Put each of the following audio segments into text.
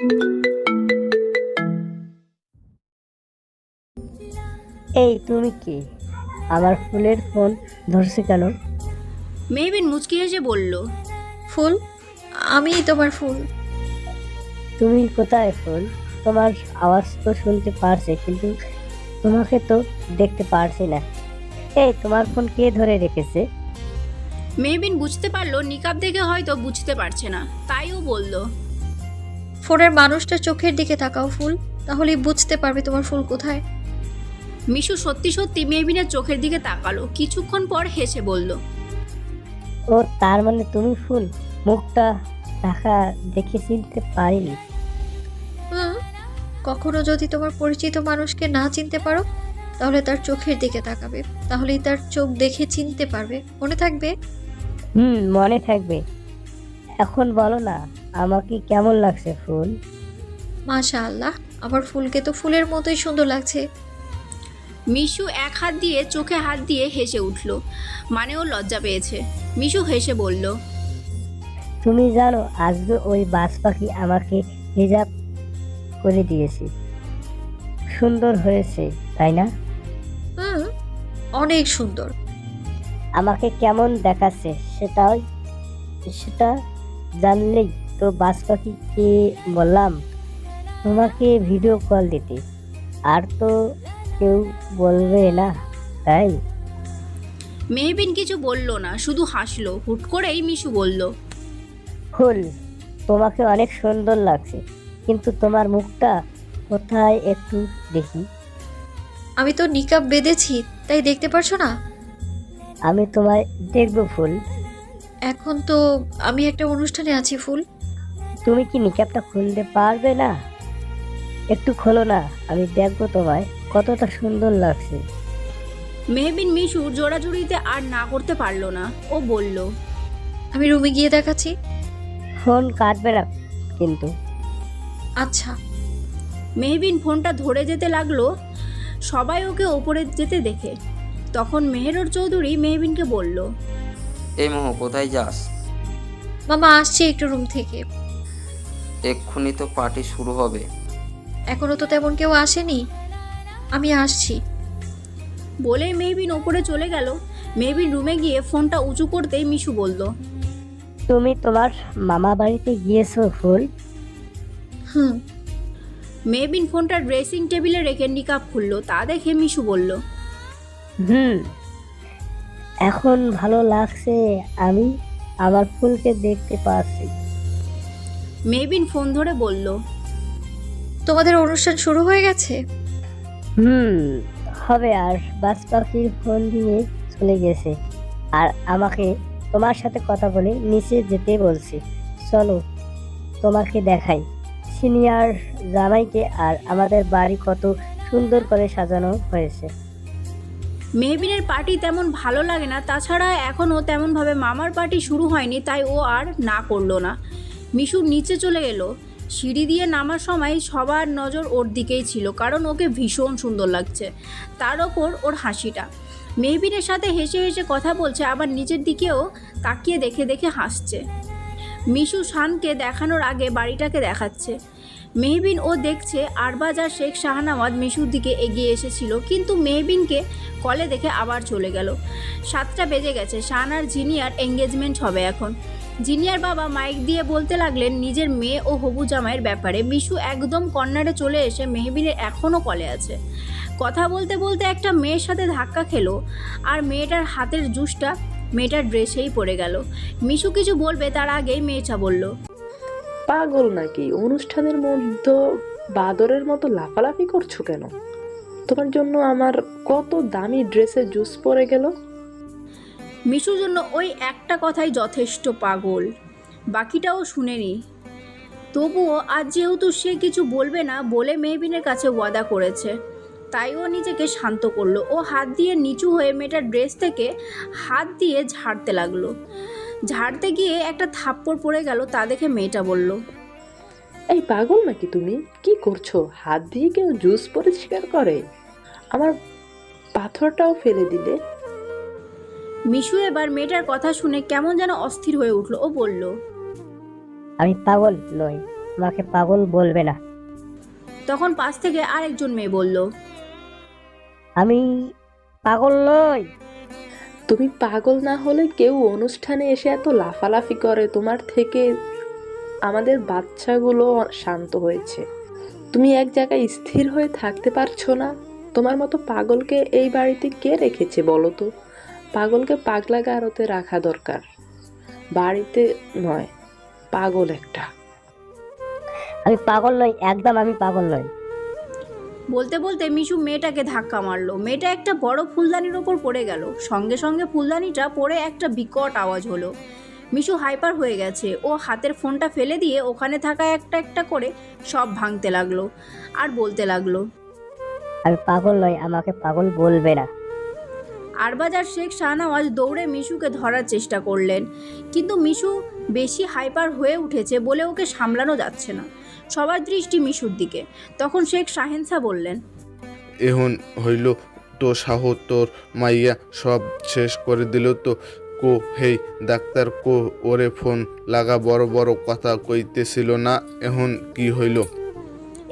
এই তুমি কি? আমার ফুলের ফোন ধরছে কেন? মেহবিন মুচকি হেসে বলল ফুল? আমি তোমার ফুল। তুমি কোথায় ফুল? তোমার আওয়াজ তো শুনতে পারছে কিন্তু তোমাকে তো দেখতে পারছি না। এই তোমার ফোন কে ধরে রেখেছে? মেহবিন বুঝতে পারল নিকাব দেখে হয়তো বুঝতে পারছে না। তাই ও বলল ফোনের মানুষটা চোখের দিকে তাকাও ফুল তাহলেই বুঝতে পারবে তোমার ফুল কোথায়। মিশু সত্যি সত্যি মেহবিনের চোখের দিকে তাকালো কিছুক্ষণ পর হেসে বলল ও তার মানে তুমি ফুল মুখটা দেখা দেখে চিনতে পারিনি। হুম কখনো যদি তোমার পরিচিত মানুষকে না চিনতে পারো তাহলে তার চোখের দিকে তাকাবে তাহলেই তার চোখ দেখে চিনতে পারবে। মনে থাকবে? হুম মনে থাকবে। এখন বলো না আমাকে কেমন লাগছে ফুল? মাশা আল্লাহ আমার ফুলকে তো ফুলের মতোই সুন্দর লাগছে। মিশু এক হাত দিয়ে চোখে হাত দিয়ে হেসে উঠল মানে ও লজ্জা পেয়েছে। মিশু হেসে বলল তুমি জানো আজকে ওই বাজ পাখি আমাকে হিজাব করে দিয়েছে। সুন্দর হয়েছে তাই না? হুম অনেক সুন্দর। আমাকে কেমন দেখাচ্ছে সেটাই সেটা জানলেই তো বাজ পাখিকে বললাম তোমাকে ভিডিও কল দিতে। আর তো কেউ বলবে না তাই? মেহবিন কিছু বলল না শুধু হাসলো। হুট করেই মিশু বলল ফুল তোমাকে অনেক সুন্দর লাগছে কিন্তু তোমার মুখটা কোথায় একটু দেখি? আমি তো নিকাব বেঁধেছি তাই দেখতে পারছ না? আমি তোমায় দেখব ফুল। এখন তো আমি একটা অনুষ্ঠানে আছি ফুল। তুমি কি নিকাবটা খুলতে পারবে না? একটু খোলো না আমি দেখব তোমায় কতটা সুন্দর লাগছে। মেহবিন মিশু জোড়াজুড়িতে আর না করতে পারল না। ও বলল আমি রুমে গিয়ে দেখাচ্ছি। ফোন কাটবে না কিন্তু। আচ্ছা। মেহবিন ফোনটা ধরে যেতে লাগল সবাই ওকে ওপরে যেতে দেখে। তখন মেহেরর চৌধুরী মেহবিনকে বলল এই মোহ কোথায় যাস? মামা আসছে একটু রুম থেকে। এক্ষুনি তো পার্টি শুরু হবে। এখনও তো তেমন কেউ আসেনি। আমি আসছি। বলে মেহবিন ওপরে চলে গেল। মেহবিন রুমে গিয়ে ফোনটা উঁচু করতেই মিশু বলল তুমি তোমার মামা বাড়িতে গিয়েছো ফুল? হুম। মেহবিন ফোনটা ড্রেসিং টেবিলে রেখে নিকাপ খুললো। তা দেখে মিশু বলল হুম। এখন ভালো লাগছে। আমি আমার ফুলকে দেখতে পাচ্ছি। মেহবিন ফোন ধরে বলল তোমাদের অনুষ্ঠান শুরু হয়ে গেছে? হুম হবে আর বাস পাখির ফোন দিয়ে চলে গেছে। আর আমাকে তোমার সাথে কথা বলে নিচে যেতে বলছি। চলো তোমাকে দেখাই। সিনিয়র জামাইকে আর আমাদের বাড়ি কত সুন্দর করে সাজানো হয়েছে। মেহবিনের পার্টি তেমন ভালো লাগে না তাছাড়া এখনও তেমনভাবে মামার পার্টি শুরু হয়নি তাই ও আর না করল না। মিশু নিচে চলে এলো। সিঁড়ি দিয়ে নামার সময় সবার নজর ওর দিকেই ছিল, কারণ ওকে ভীষণ সুন্দর লাগছে। তার ওপর ওর হাসিটা। মেহবিনের সাথে হেসে হেসে কথা বলছে, আবার নিচের দিকেও তাকিয়ে দেখে দেখে হাসছে। মিশু শানকে দেখানোর আগে বাড়িটাকে দেখাচ্ছে। মেহবিন ও দেখছে আরবাজ আর শেখ শাহনামাজ মিশুর দিকে এগিয়ে এসেছিল, কিন্তু মেহবিনকে কলে দেখে আবার চলে গেল। সাতটা বেজে গেছে, শান আর জিনিয়ার এঙ্গেজমেন্ট হবে এখন। জিনিয়ার বাবা মাইক দিয়ে বলতে লাগলেন, নিজের মেয়ে ও হবু জামাইয়ের ব্যাপারে মিশু একদম কর্নারে চলে এসে মেহবিনের এখনও কলে আছে। কথা বলতে বলতে একটা মেয়ের সাথে ধাক্কা খেলো, আর মেয়েটার হাতের জুসটা মেয়েটার ড্রেসেই পড়ে গেল। মিশু কিছু বলবে, তার আগেই মেয়েটা বলল, পাগল নাকি? অনুষ্ঠানের মধ্যে বাদরের মতো লাফালাফি করছ কেন? তোমার জন্য আমার কত দামি ড্রেসে জুস পরে গেল। মিশুর জন্য ওই একটা কথাই যথেষ্ট পাগল। বাকিটাও শুনেনি। তবুও আজ যেহেতু সে কিছু বলবে না বলে মেহবিনের কাছে ওয়াদা করেছে, তাই ও নিজেকে শান্ত করল। ও হাত দিয়ে নিচু হয়ে মেয়েটার ড্রেস থেকে হাত দিয়ে ঝাড়তে লাগল। ঝাড়তে গিয়ে একটা থাপ্পড় পড়ে গেল, তা দেখে মেয়েটা বলল, এই পাগল নাকি তুমি? কি করছ? হাত দিয়ে কেউ জুস পরিষ্কার করে? আমার পাথরটাও ফেলে দিলে? মিশু এবার মেয়েটার কথা শুনে কেমন যেন অস্থির হয়ে উঠল ও বলল আমি পাগল নই আমাকে পাগল বলবে না। তখন পাশ থেকে আরেকজন মেয়ে বলল আমি পাগল নই। তুমি পাগল না হলে কেউ অনুষ্ঠানে এসে এত লাফালাফি করে তোমার থেকে আমাদের বাচ্চাগুলো শান্ত হয়েছে। তুমি এক জায়গায় স্থির হয়ে থাকতে পারছ না। তোমার মতো পাগলকে এই বাড়িতে কে রেখেছে বলো তো? পাগলকে পাগলা গারতে রাখা দরকার। বাড়িতে নয় পাগল একটা। আমি পাগল নই একদম আমি পাগল নই। বলতে বলতে মিশু মেয়েটাকে ধাক্কা মারলো। মেয়েটা একটা বড় ফুলদানির ওপর পড়ে গেল। সঙ্গে সঙ্গে ফুলদানিটা পড়ে একটা বিকট আওয়াজ হলো। মিশু হাইপার হয়ে গেছে। ও হাতের ফোনটা ফেলে দিয়ে ওখানে থাকা একটা একটা করে সব ভাঙতে লাগল আর বলতে লাগল আমি পাগল নই আমাকে পাগল বলবে না। আরবাজার শেখ শাহনওয়াজ দৌড়ে মিশুকে ধরার চেষ্টা করলেন। কিন্তু মিশু বেশি হাইপার হয়ে উঠেছে বলে ওকে সামলানো যাচ্ছে না। সবার দৃষ্টি মিশুর দিকে। তখন শেখ শাহেনসা বললেন এখন হইল তো সাহ তোর মাইয়া সব শেষ করে দিল তো। কো, হেই ডাক্তার, কো, ওরে ফোন লাগা বড় বড় কথা কইতেছিল না। এখন কি হইল?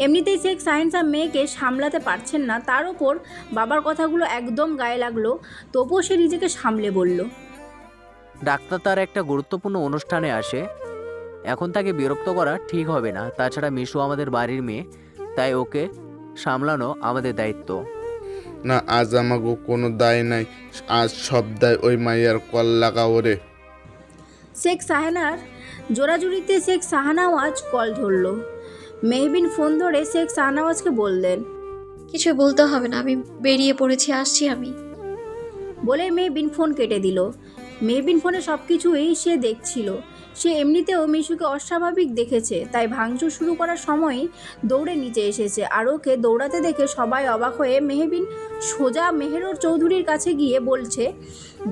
এমনিতেই শেখ সায়েন্সা মেয়েকে সামলাতে পারছেন না তার ওপর বাবার কথাগুলো একদম গায়ে লাগল তবুও সে নিজেকে সামলে বলল। ডাক্তার তার একটা গুরুত্বপূর্ণ অনুষ্ঠানে আসে। এখন তাকে বিরক্ত করা ঠিক হবে না তাছাড়া মিশু আমাদের বাড়ির মেয়ে তাই ওকে সামলানো আমাদের দায়িত্ব। না আজ আমাগো কোনো দায় নাই আজ সব দায় ওই মাইয়ার কল লাগা ওরে শেখ সাহানার জোরাজুরিতে শেখ শাহনাওয়াজ কল ধরলো। মেহবিন ফোন ধরে শেখ শাহনাওয়াজকে বললেন কিছু বলতে হবে না আমি বেরিয়ে পড়েছি আসছি আমি। বলে মেহবিন ফোন কেটে দিল। মেহবিন ফোনে সব কিছুই সে দেখছিল। সে এমনিতেও মিশুকে অস্বাভাবিক দেখেছে তাই ভাঙচুর শুরু করার সময়ই দৌড়ে নিচে এসেছে আর ওকে দৌড়াতে দেখে সবাই অবাক হয়ে মেহবিন সোজা মেহেরর চৌধুরীর কাছে গিয়ে বলছে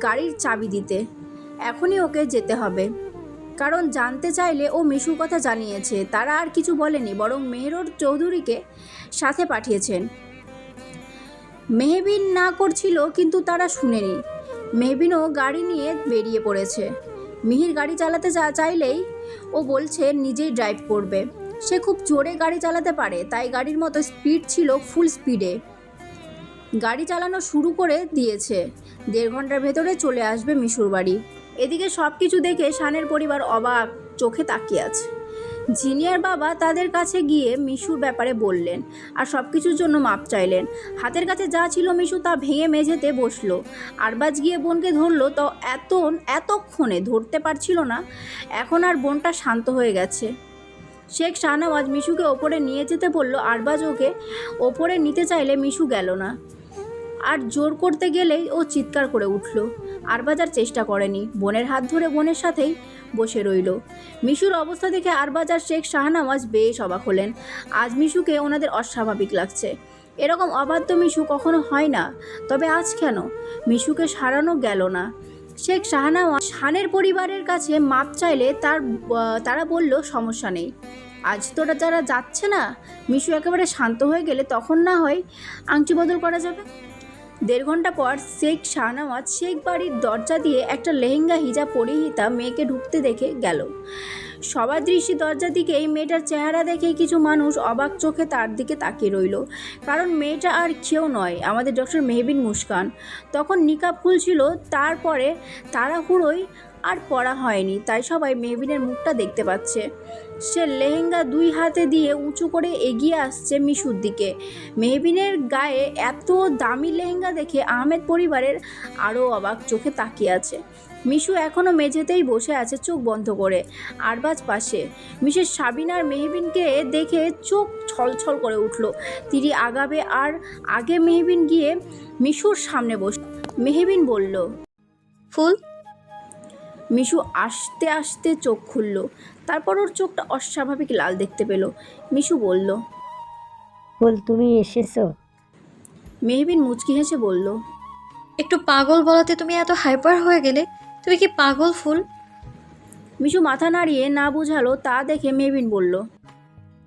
গাড়ির চাবি দিতে এখনই ওকে যেতে হবে। কারণ জানতে চাইলে ও মিশুর কথা জানিয়েছে। তারা আর কিছু বলেনি, বরং মেহেরর চৌধুরীকে সাথে পাঠিয়েছেন। মেহবিন না করছিল, কিন্তু তারা শুনেনি। মেহবিনও গাড়ি নিয়ে বেরিয়ে পড়েছে। মিহির গাড়ি চালাতে চাইলেই ও বলছে নিজেই ড্রাইভ করবে। সে খুব জোরে গাড়ি চালাতে পারে, তাই গাড়ির মতো স্পিড ছিল ফুল স্পিডে। গাড়ি চালানো শুরু করে দিয়েছে। দেড় ঘণ্টার ভেতরে চলে আসবে মিশুর বাড়ি। এদিকে সব কিছু দেখে শানের পরিবার অবাক চোখে তাকিয়ে আছে। জিনিয়ার বাবা তাদের কাছে গিয়ে মিশুর ব্যাপারে বললেন আর সব কিছুর জন্য মাপ চাইলেন। হাতের কাছে যা ছিল মিশু তা ভেঙে মেঝেতে বসল। আরবাজ গিয়ে বোনকে ধরলো, তো এত এতক্ষণে ধরতে পারছিল না। এখন আর বোনটা শান্ত হয়ে গেছে। শেখ শাহনওয়াজ মিশুকে ওপরে নিয়ে যেতে বলল, আরবাজ ওকে ওপরে নিতে চাইলে মিশু গেল না। আর জোর করতে গেলেই ও চিৎকার করে উঠল। আর বাজার চেষ্টা করেনি। বোনের হাত ধরে বোনের সাথেই বসে রইল। মিশুর অবস্থা দেখে আর শেখ শাহনামাজ বেশ অবাক হলেন। আজ মিশুকে ওনাদের অস্বাভাবিক লাগছে। এরকম অবাধ্য মিশু কখনো হয় না। তবে আজ কেন? মিশুকে সারানো গেল না। শেখ শাহনাওয়াজ শানের পরিবারের কাছে মাপ চাইলে তার তারা বলল, সমস্যা নেই। আজ তোরা যারা যাচ্ছে না, মিশু একেবারে শান্ত হয়ে গেলে তখন না হয় আংটি বদল করা যাবে? দেড় ঘণ্টা পর শেখ শাহনামাজ শেখ বাড়ির দরজা দিয়ে একটা লেহেঙ্গা হিজা পরিহিতা মেয়েকে ঢুকতে দেখে গেল। সবার দৃষ্টি দরজার দিকে, এই মেয়েটার চেহারা দেখে কিছু মানুষ অবাক চোখে তার দিকে তাকিয়ে রইল। কারণ মেয়েটা আর কেউ নয়, আমাদের ডক্টর মেহবিন মুস্কান। তখন নিকাব খুলছিল তারপরে তাড়াহুড়োই আর পড়া হয়নি, তাই সবাই মেহবিনের মুখটা দেখতে পাচ্ছে। সে লেহেঙ্গা দুই হাতে দিয়ে উঁচু করে এগিয়ে আসছে মিশুর দিকে। মেহবিনের গায়ে এত দামি লেহেঙ্গা দেখে আহমেদ পরিবারের আরও অবাক চোখে তাকিয়ে আছে। মিশু এখনও মেঝেতেই বসে আছে চোখ বন্ধ করে, আরবাজ পাশে। মিসেস সাবিনার মেহবিনকে দেখে চোখ ছলছল করে উঠল। তিনি আগাবে আর আগে মেহবিন গিয়ে মিশুর সামনে বস, মেহবিন বলল, ফুল মিশু আস্তে আস্তে চোখ খুলল। তারপর ওর চোখটা অস্বাভাবিক লাল দেখতে পেল। মিশু বলল বল তুমি এসেছ? মেহবিন মুচকি হেসে বলল একটু পাগল বলাতে তুমি এত হাইপার হয়ে গেলে তুমি কি পাগল ফুল? মিশু মাথা নাড়িয়ে না বুঝালো তা দেখে মেহবিন বলল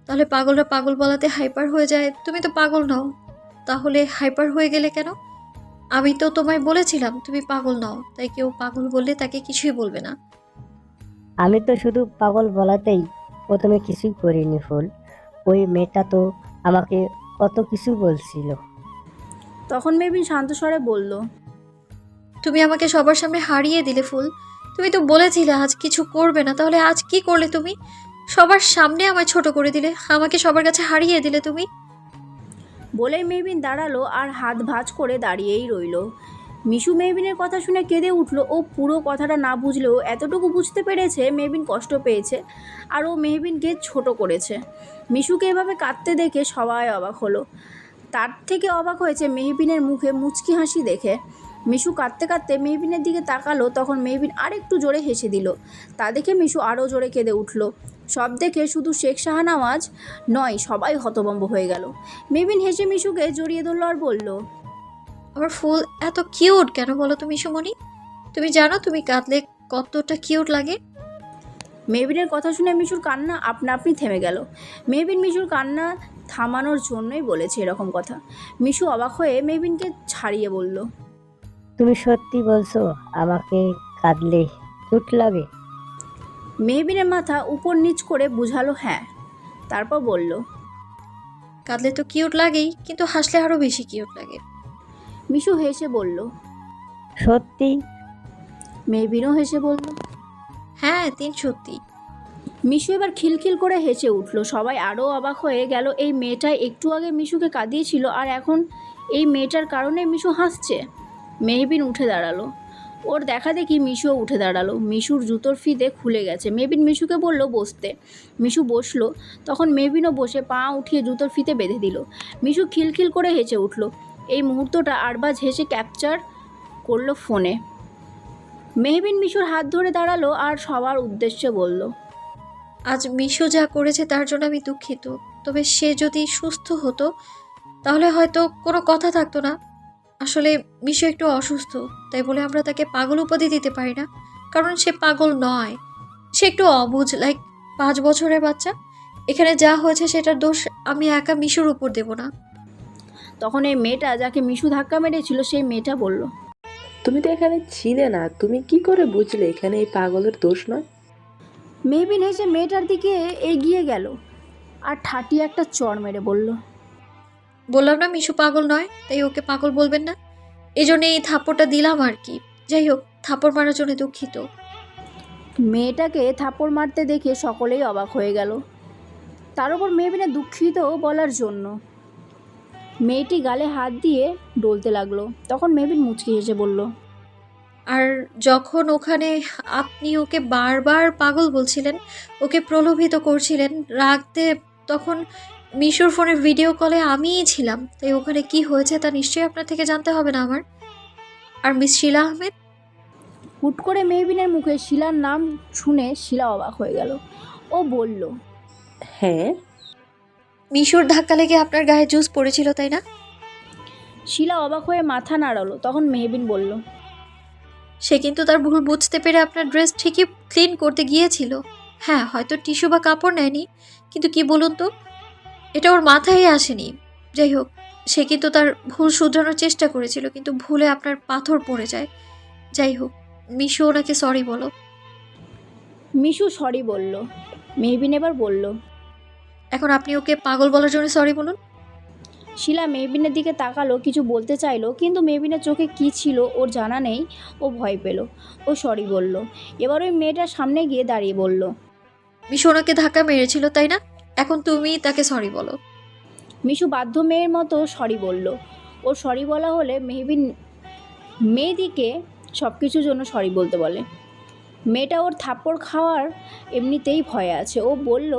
তাহলে পাগলরা পাগল বলাতে হাইপার হয়ে যায় তুমি তো পাগল নও। তাহলে হাইপার হয়ে গেলে কেন? আমি তো তোমায় বলেছিলাম তুমি পাগল নও। তাই কেউ পাগল বললে তাকে কিছুই বলবে না। আমি তো শুধু পাগল বলাতেই প্রথমে কিছুই করিনি ফুল। ওই মেয়েটা তো আমাকে কত কিছু বলছিল। তখন মেহবিন শান্ত স্বরে বলল তুমি আমাকে সবার সামনে হারিয়ে দিলে ফুল। তুমি তো বলেছিলে আজ কিছু করবে না তাহলে আজ কি করলে তুমি? সবার সামনে আমায় ছোট করে দিলে আমাকে সবার কাছে হারিয়ে দিলে তুমি? বলেই মেহবিন দাঁড়াল আর হাত ভাঁজ করে দাঁড়িয়েই রইল। মিশু মেহবিনের কথা শুনে কেঁদে উঠল। ও পুরো কথাটা না বুঝলেও এতটুকু বুঝতে পেরেছে মেহবিন কষ্ট পেয়েছে আর ও মেহবিনকে ছোট করেছে। মিশুকে এভাবে কাঁদতে দেখে সবাই অবাক হলো। তার থেকে অবাক হয়েছে মেহবিনের মুখে মুচকি হাসি দেখে। মিশু কাঁদতে কাঁদতে মেহবিনের দিকে তাকালো, তখন মেহবিন আরেকটু জোরে হেসে দিল। তা দেখে মিশু আরও জোরে কেঁদে উঠল। সব দেখে শুধু শেখ শাহনামাজ নয় সবাই হতভম্ব হয়ে গেল। মেবিন হেসে মিশুকে জড়িয়ে ধরলো আর বলল আমার ফুল এত কিউট কেন বলো তুমি সুমনি তুমি জানো তুমি কাঁদলে কতটা কিউট লাগে? মেবিনের কথা শুনে মিশুর কান্না আপনা আপনি থেমে গেল। মেবিন মিশুর কান্না থামানোর জন্যই বলেছে এরকম কথা। মিশু অবাক হয়ে মেবিনকে ছাড়িয়ে বলল তুমি সত্যি বলছো আমাকে কাঁদলে চুট লাগে? মেহবিনের মাথা উপর নিচ করে বুঝালো হ্যাঁ। তারপর বলল কাঁদলে তো কিউট লাগেই কিন্তু হাসলে আরও বেশি কিউট লাগে। মিশু হেসে বলল সত্যি? মেহবিনও হেসে বলল হ্যাঁ তিন সত্যি। মিশু এবার খিলখিল করে হেসে উঠল। সবাই আরও অবাক হয়ে গেল এই মেয়েটা একটু আগে মিশুকে কাঁদিয়েছিল আর এখন এই মেয়েটার কারণে মিশু হাসছে? মেহবিন উঠে দাঁড়াল। ওর দেখা দেখি মিশুও উঠে দাঁড়াল। মিশুর জুতোর ফিতে খুলে গেছে। মেবিন মিশুকে বলল, বসতে। মিশু বসল। তখন মেবিনও বসে পা উঠিয়ে জুতোর ফিতে বেঁধে দিল। মিশু খিলখিল করে হেসে উঠল। এই মুহূর্তটা আরবাজ হেসে ক্যাপচার করল ফোনে। মেহবিন মিশুর হাত ধরে দাঁড়াল আর সবার উদ্দেশ্যে বলল, আজ মিশু যা করেছে তার জন্য আমি দুঃখিত। তবে সে যদি সুস্থ হতো, তাহলে হয়তো কোনো কথা থাকতো না। আসলে মিশু একটু অসুস্থ তাই বলে আমরা তাকে পাগল উপাধি দিতে পারি না। কারণ সে পাগল নয়। সে একটু অবুঝ লাইক পাঁচ বছরের বাচ্চা। এখানে যা হয়েছে সেটার দোষ আমি একা মিশুর উপর দেব না। তখন এই মেয়েটা যাকে মিশু ধাক্কা মেরেছিল সেই মেয়েটা বলল তুমি তো এখানে ছিলে না তুমি কি করে বুঝলে এখানে এই পাগলের দোষ নয়? মেহবিন হেসে মেয়েটার দিকে এগিয়ে গেল আর ঠাটি একটা চড় মেরে বলল বললাম না মিশু পাগল নয় তাই ওকে পাগল বলবেন না। এই জন্য এই থাপ্পড়টা দিলাম আর কি। যাই হোক থাপ্পড় মারার জন্য দুঃখিত। মেয়েটাকে থাপ্পড় মারতে দেখে সকলেই অবাক হয়ে গেল। তার উপর মেহবিনে দুঃখিত বলার জন্য। মেয়েটি গালে হাত দিয়ে ডলতে লাগল। তখন মেহবিন মুচকি হেসে বলল আর যখন ওখানে আপনি ওকে বারবার পাগল বলছিলেন ওকে প্রলোভিত করছিলেন রাখতে তখন মিশুর ফোনে ভিডিও কলে আমিই ছিলাম। তাই ওখানে কি হয়েছে তা নিশ্চয়ই আপনার থেকে জানতে হবে না আমার। আর মিস শিলা আহমেদ? হুট করে মেহবিনের মুখে শিলার নাম শুনে শিলা অবাক হয়ে গেল। ও বলল হ্যাঁ? মিশোর ধাক্কা লেগে আপনার গায়ে জুস পড়েছিল তাই না? শিলা অবাক হয়ে মাথা নাড়ালো তখন মেহবিন বলল সে কিন্তু তার ভুল বুঝতে পেরে আপনার ড্রেস ঠিকই ক্লিন করতে গিয়েছিল। হ্যাঁ হয়তো টিস্যু বা কাপড় নেয়নি। কিন্তু কি বলুন তো? এটা ওর মাথায় আসেনি। যাই হোক সে কিন্তু তার ভুল শুধরানোর চেষ্টা করেছিল কিন্তু ভুলে আপনার পাথর পড়ে যায়। যাই হোক মিশু ওনাকে সরি বলো। মিশু সরি বলল। মেহবিন এবার বলল এখন আপনি ওকে পাগল বলার জন্য সরি বলুন। শিলা মেহবিনের দিকে তাকালো কিছু বলতে চাইলো কিন্তু মেহবিনের চোখে কি ছিল ওর জানা নেই ও ভয় পেল। ও সরি বলল। এবার ওই মেয়েটার সামনে গিয়ে দাঁড়িয়ে বলল মিশু ওনাকে ধাক্কা মেরেছিল তাই না? এখন তুমি তাকে সরি বলো। মিশু বাধ্য মেয়ের মতো সরি বলল। ও সরি বলা হলে মেহবিন মেয়েদিকে সব কিছুর জন্য সরি বলতে বলে। মেয়েটা ওর থাপ্পড় খাওয়ার এমনিতেই ভয়ে আছে। ও বলল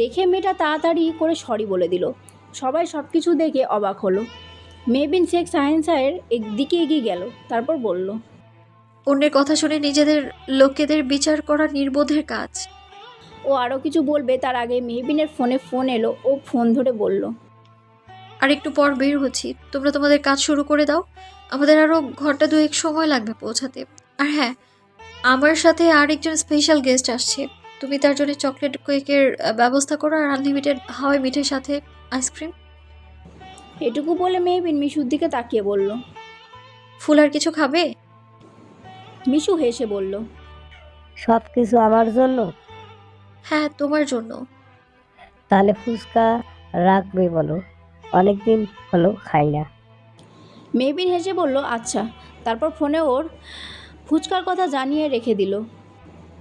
দেখে মেয়েটা তাড়াতাড়ি করে সরি বলে দিল। সবাই সব কিছু দেখে অবাক হলো। মেহবিন শেখ সাহেন সাহের দিকে এগিয়ে গেল তারপর বলল অন্যের কথা শুনে নিজেদের লোকেদের বিচার করা নির্বোধের কাজ। ও আরও কিছু বলবে তার আগে মেহবিনের ফোনে ফোন এলো ও ফোন ধরে বলল আর একটু পর বের হচ্ছি। তোমরা তোমাদের কাজ শুরু করে দাও। আমাদের আরও ঘণ্টা দুয়েক সময় লাগবে পৌঁছাতে। আর হ্যাঁ আমার সাথে আরেকজন স্পেশাল গেস্ট আসছে। তুমি তার জন্য চকলেট কেকের ব্যবস্থা করো আর আনলিমিটেড হাওয়াই মিঠের সাথে আইসক্রিম এটুকু বলে মেহবিন মিশুর দিকে তাকিয়ে বলল ফুল আর কিছু খাবে? মিশু হেসে বলল সব কিছু আমার জন্য? হ্যাঁ তোমার জন্য। তাহলে ফুচকা রাখবে বলো। অনেকদিন হলো খাই না। মেহবিন হেসে বলল আচ্ছা। তারপর ফোনে ওর ফুচকার কথা জানিয়ে রেখে দিল।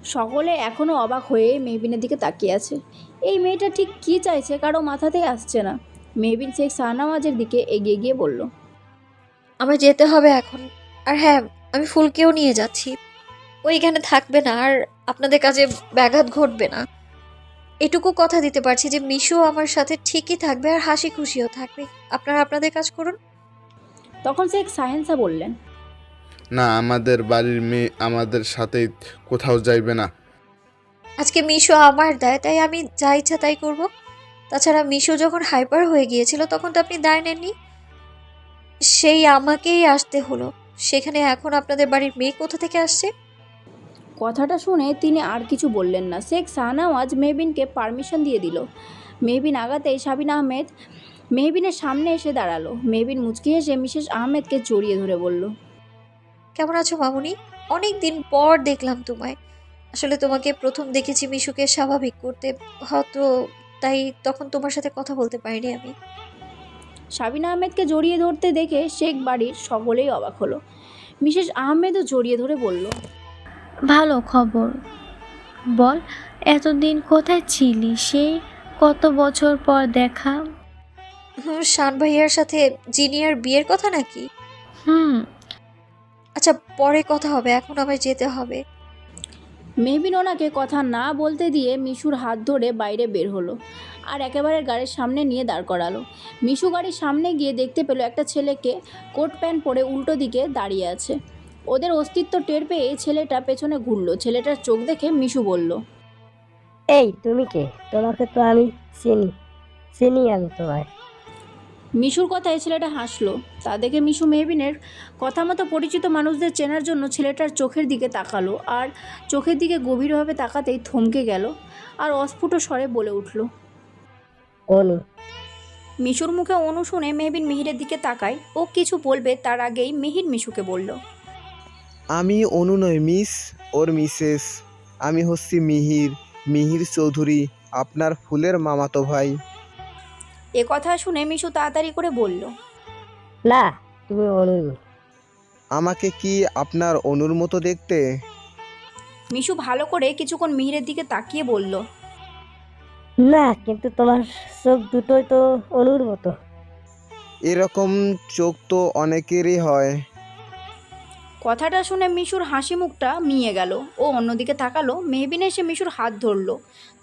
সকলে এখনও অবাক হয়ে মেহবিনের দিকে তাকিয়ে আছে। এই মেয়েটা ঠিক কী চাইছে কারও মাথাতেই আসছে না। মেহবিন শেখ শাহনামাজের দিকে এগিয়ে গিয়ে বলল আমার যেতে হবে এখন। আর হ্যাঁ আমি ফুলকেও নিয়ে যাচ্ছি। ওইখানে থাকবে না আর আপনাদের কাজে ব্যাঘাত ঘটবে না। এটুকু কথা দিতে পারছি যে মিশু আমার সাথে ঠিকই থাকবে আর হাসি খুশিও থাকবে। আপনারা আপনাদের কাজ করুন। তখন শেখ সাহেন্সা বললেন না আমাদের বাড়ির মেয়ে আমাদের সাথে কোথাও যাইবে না। আজকে মিশো আমার দেয় তাই আমি যা ইচ্ছা তাই করব। তাছাড়া মিশো যখন হাইপার হয়ে গিয়েছিল তখন তো আপনি দায় নেননি। সেই আমাকেই আসতে হলো। সেখানে এখন আপনাদের বাড়ির মেয়ে কোথা থেকে আসছে? কথাটা শুনে তিনি আর কিছু বললেন না। শেখ শাহনাওয়াজ মেহবিনকে পারমিশন দিয়ে দিল। মেহবিন আগাতেই সাবিন আহমেদ মেহবিনের সামনে এসে দাঁড়াল। মেহবিন মুচকি হেসে মিসেস আহমেদকে জড়িয়ে ধরে বলল কেমন আছো মামুনি? অনেক দিন পর দেখলাম তোমায়। আসলে তোমাকে প্রথম দেখেছি মিশুকে স্বাভাবিক করতে। হয়তো তাই তখন তোমার সাথে কথা বলতে পারিনি আমি। সাবিনা আহমেদকে জড়িয়ে ধরতে দেখে শেখ বাড়ির সকলেই অবাক হলো। মিসেস আহমেদও জড়িয়ে ধরে বলল ভালো খবর। বল এতদিন কোথায় ছিলি? সেই কত বছর পর দেখা? হুম শান ভাইয়ার সাথে জিনিয়ার বিয়ের কথা নাকি? হুম। আচ্ছা পরে কথা হবে এখন আমায় যেতে হবে। মেহবিন ওনাকে কথা না বলতে দিয়ে মিশুর হাত ধরে বাইরে বের হলো আর একেবারে গাড়ির সামনে নিয়ে দাঁড় করালো। মিশু গাড়ির সামনে গিয়ে দেখতে পেল একটা ছেলেকে কোট প্যান্ট পরে উল্টো দিকে দাঁড়িয়ে আছে। ওদের অস্তিত্ব টের পেয়ে ছেলেটা পেছনে ঘুরলো। ছেলেটার চোখ দেখে মিশু বলল এই তুমি কে? তোমাকে তো আমি চিনি। চিনি আমি তোমায়। মিশুর কথায় ছেলেটা হাসলো। তা দেখে মিশু মেহবিনের কথা মতো পরিচিত মানুষদের চেনার জন্য ছেলেটার চোখের দিকে তাকালো আর চোখের দিকে গভীরভাবে তাকাতেই থমকে গেল আর অস্ফুট স্বরে বলে উঠল অনু। মিশুর মুখে অনু শুনে মেহবিন মিহিরের দিকে তাকায়। ও কিছু বলবে তার আগেই মিহির মিশুকে বলল আমি অনু নয় মিস ওর মিসেস। আমি হচ্ছি মিহির মিহির চৌধুরী আপনার ফুলের মামাতো ভাই। এ কথা শুনে মিশু তাড়াতাড়ি করে বলল না তুমি অনু আমাকে কি আপনার অনুর মতো দেখতে? মিশু ভালো করে কিছুক্ষণ মিহিরের দিকে তাকিয়ে বলল না কিন্তু তোমার চোখ দুটোই তো অনুর মতো। এরকম চোখ তো অনেকেরই হয়। কথাটা শুনে মিশুর হাসি মুখটা মিয়ে গেল। ও অন্যদিকে তাকালো মেহবিন এসে মিশুর হাত ধরলো।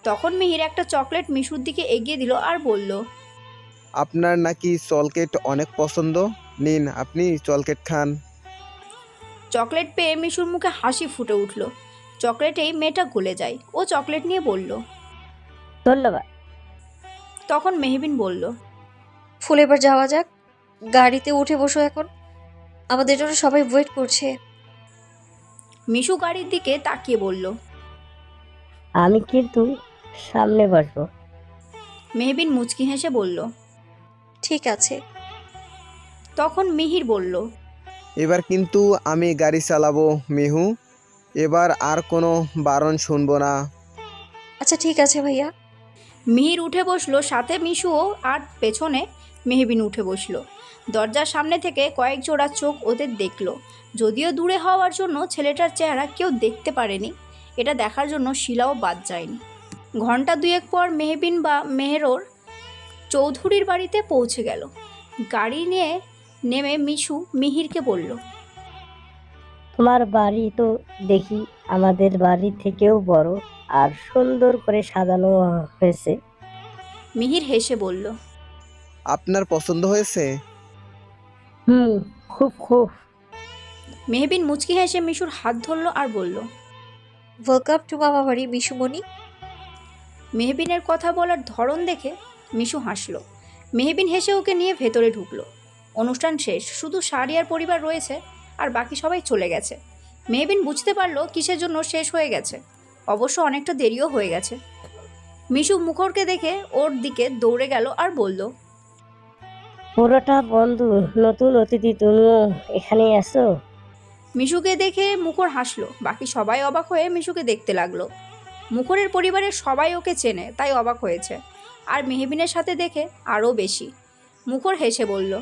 তখন মিহির একটা চকলেট মিশুর দিকে এগিয়ে দিল আর বলল আপনার নাকি চলকেট অনেক পছন্দ? নিন আপনি চলকেট খান। চকলেট পেয়ে মিশুর মুখে হাসি ফুটে উঠল। চকলেটেই মেয়েটা গলে যায়। ও চকলেট নিয়ে বলল ধন্যবাদ। তখন মেহবিন বলল ফুল এবার যাওয়া যাক। গাড়িতে উঠে বসো এখন। আমাদের জন্য সবাই ওয়েট করছে। মিশু গাড়ির দিকে তাকিয়ে বলল আমি কিন্তু সামনে বসবো। মেহবিন মুচকি হেসে বলল ঠিক আছে। তখন মিহির বলল এবার কিন্তু আমি গাড়ি চালাবো মেহু। এবার আর কোনো বারণ শুনব না। আচ্ছা ঠিক আছে ভাইয়া। মিহির উঠে বসল সাথে মিশুও আর পেছনে মেহবিন উঠে বসল। দরজার সামনে থেকে কয়েক জোড়া চোখ ওদের দেখল। যদিও দূরে হওয়ার জন্য ছেলেটার চেহারা কেউ দেখতে পারেনি এটা দেখার জন্য শিলাও বাদ যায়নি। ঘণ্টা দুয়েক পর মেহবিন বা মেহেরোর চৌধুরীর বাড়িতে পৌঁছে গেল। গাড়ি নিয়ে নেমে মিশু মিহিরকে বলল তোমার বাড়ি তো দেখি আমাদের বাড়ি থেকেও বড় আর সুন্দর করে সাজানো হয়েছে। মিহির হেসে বলল আপনার পছন্দ হয়েছে? হুম খুব খুব। মেহবিন মুচকি হেসে মিশুর হাত ধরলো আর বলল ওয়েলকাম টু মামা বাড়ি মিশুমণি মেহবিনের কথা বলার ধরন দেখে মিশু হাসলো। মেহবিন হেসে ওকে নিয়ে ভেতরে ঢুকলো। অনুষ্ঠান শেষ শুধু শাড়িয়ার পরিবার রয়েছে আর বাকি সবাই চলে গেছে। মেহবিন বুঝতে পারল কিসের জন্য শেষ হয়ে গেছে। অবশ্য অনেকটা দেরিও হয়ে গেছে। মিশু মুখরকে দেখে ওর দিকে দৌড়ে গেল আর বলল পুরোটা বন্ধু, নতুন অতিথি তুমিও এখানে আসো মিশুকে দেখে মুখর হাসলো। বাকি সবাই অবাক হয়ে মিশুকে দেখতে লাগল। মুখরের পরিবারের সবাই ওকে চেনে, তাই অবাক হয়েছে। আর মেহবিনের সাথে দেখে আরও বেশি। মুখর হেসে বলল